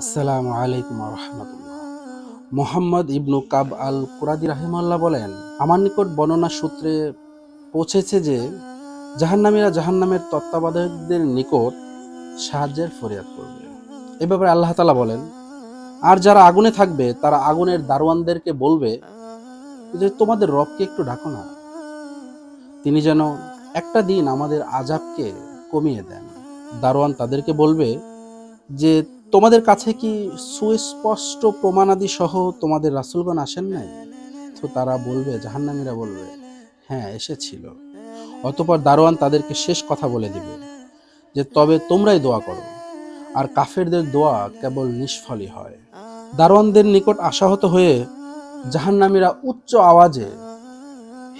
আসসালামু আলাইকুম রহমতুল্লাহ। মোহাম্মদ ইবনু কাব আল কুরাদি রাহিমাল্লাহ বলেন, আমার নিকট বর্ণনা সূত্রে পৌঁছেছে যে, জাহান্নামীরা জাহান্নামের তত্ত্বাবধায়কদের নিকট সাহায্যের ফরিয়াদ করবে। এ ব্যাপারে আল্লাহ তালা বলেন, আর যারা আগুনে থাকবে, তারা আগুনের দারোয়ানদেরকে বলবে যে, তোমাদের রবকে একটু ডাকো না। তিনি যেন একটা দিন আমাদের আজাবকে কমিয়ে দেন। দারোয়ান তাদেরকে বলবে যে তোমাদের কাছে কি সুস্পষ্ট প্রমাণাদি সহ তোমাদের রাসুলগণ আসেন নাই? তো তারা বলবে, জাহান্নামীরা বলবে হ্যাঁ এসেছিল। অতপর দারোয়ান তাদেরকে শেষ কথা বলে দিবে যে, তবে তোমরাই দোয়া করো। আর কাফেরদের দোয়া কেবল নিষ্ফলই হয়। দারোয়ানদের নিকট আশাহত হয়ে জাহান্নামীরা উচ্চ আওয়াজে,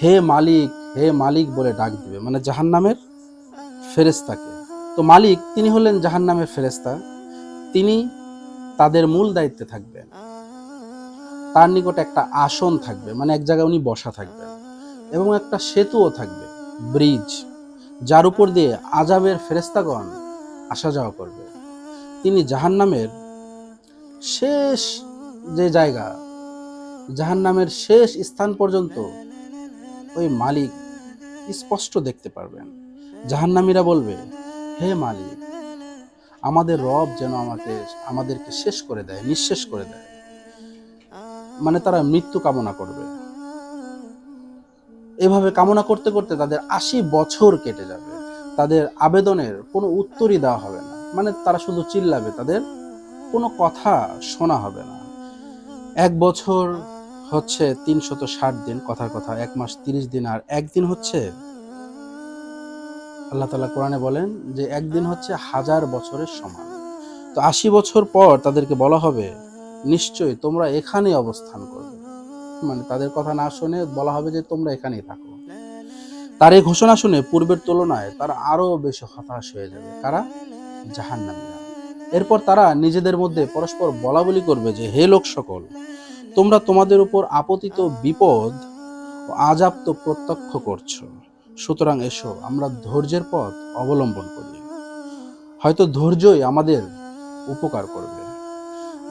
হে মালিক হে মালিক বলে ডাক দিবে। মানে জাহান্নামের ফেরেস্তাকে তো মালিক, তিনি হলেন জাহান্নামের ফেরেস্তা তিনি তাদের মূল দায়িত্বে থাকবেন। তার নিকট একটা আসন থাকবে মানে এক জায়গায় উনি বসা থাকবেন এবং একটা সেতুও থাকবে, ব্রিজ, যার উপর দিয়ে আজাবের ফেরেস্তাগণ আসা যাওয়া করবে। তিনি জাহান্নামের শেষ যে জায়গা, জাহান্নামের শেষ স্থান পর্যন্ত ওই মালিক স্পষ্ট দেখতে পারবেন। জাহান্নামীরা বলবে, হে মালিক আমাদের রব যেন আমাকে, আমাদেরকে শেষ করে দেয়, নিঃশেষ করে দেয়। মানে তারা মৃত্যু কামনা করবে। এভাবে কামনা করতে করতে তাদের আশি বছর কেটে যাবে। তাদের আবেদনের কোনো উত্তরই দেওয়া হবে না। মানে তারা শুধু চিল্লাবে, তাদের কোনো কথা শোনা হবে না। এক বছর হচ্ছে তিনশত ষাট দিন, কথার কথা, এক মাস তিরিশ দিন, আর একদিন হচ্ছে আল্লাহ তালা কোরআনে বলেন যে একদিন হচ্ছে হাজার বছরের সমান। তো আশি বছর পর তাদেরকে বলা হবে নিশ্চয়ই তোমরা এখানেই অবস্থান করবে। মানে তাদের কথা না শুনে বলা হবে যে তোমরা এখানেই থাকো। তার এই ঘোষণা শুনে পূর্বের তুলনায় তারা আরও বেশি হতাশ হয়ে যাবে। কারা? জাহান্নামীরা। এরপর তারা নিজেদের মধ্যে পরস্পর বলা বলি করবে যে হে লোক সকল তোমরা তোমাদের উপর আপতিত বিপদ ও আজাব তো প্রত্যক্ষ করছ। সুতরাং এসো, আমরা ধৈর্যের পথ অবলম্বন করি। হয়তো ধৈর্যই আমাদের উপকার করবে।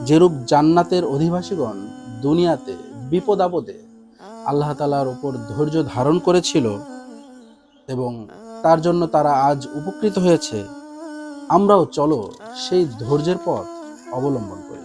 যেরূপ জান্নাতের অধিবাসীগণ দুনিয়াতে বিপদ আপদে আল্লাহ তালার উপর ধৈর্য ধারণ করেছিল এবং তার জন্য তারা আজ উপকৃত হয়েছে, আমরাও চলো সেই ধৈর্যের পথ অবলম্বন করি।